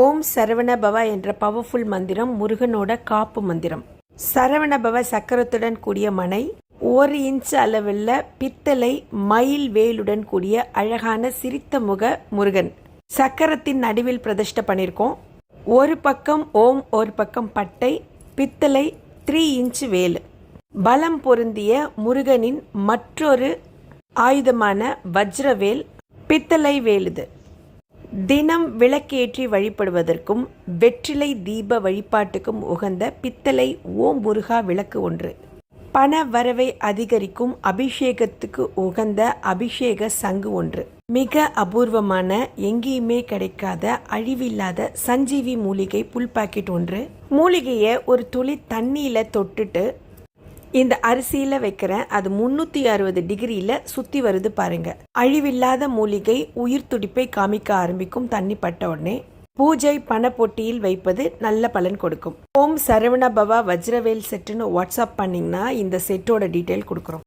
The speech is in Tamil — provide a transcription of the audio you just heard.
ஓம் சரவணபவ என்ற பவர்ஃபுல் மந்திரம் முருகனோட காப்பு மந்திரம். சரவணபவ சக்கரத்துடன் கூடிய மனை ஒரு இன்ச் அளவில் பித்தளை மயில் வேலுடன் கூடிய அழகான சிரித்த முக முருகன். சக்கரத்தின் நடுவில் பிரதிஷ்ட பண்ணியிருக்கோம் ஒரு பக்கம் ஓம் ஒரு பக்கம் பட்டை பித்தளை த்ரீ இன்ச் வேலு. பலம் பொருந்திய முருகனின் மற்றொரு ஆயுதமான வஜ்ரவேல் பித்தளை வேலுது. தினம் விளக்கேற்றி வழிபடுவதற்கும் வெற்றிலை தீப வழிபாட்டுக்கும் உகந்த பித்தளை ஓம் முருகா விளக்கு ஒன்று. பண வரவை அதிகரிக்கும் அபிஷேகத்துக்கு உகந்த அபிஷேக சங்கு ஒன்று. மிக அபூர்வமான எங்கேயுமே கிடைக்காத அழிவில்லாத சஞ்சீவி மூலிகை புல் பாக்கெட் ஒன்று. மூலிகையை ஒரு துளி தண்ணியில தொட்டுட்டு இந்த அரிசியில் வைக்கிறேன் அது முந்நூற்றி அறுபது டிகிரியில் சுற்றி வருது பாருங்க. அழிவில்லாத மூலிகை உயிர் துடிப்பை காமிக்க ஆரம்பிக்கும் தண்ணி பட்ட உடனே பூஜை பணப்பொட்டியில் வைப்பது நல்ல பலன் கொடுக்கும். ஓம் சரவண பவா வஜ்ரவேல் செட்டுன்னு வாட்ஸ்அப் பண்ணிங்கன்னா இந்த செட்டோட டீட்டெயில் கொடுக்குறோம்.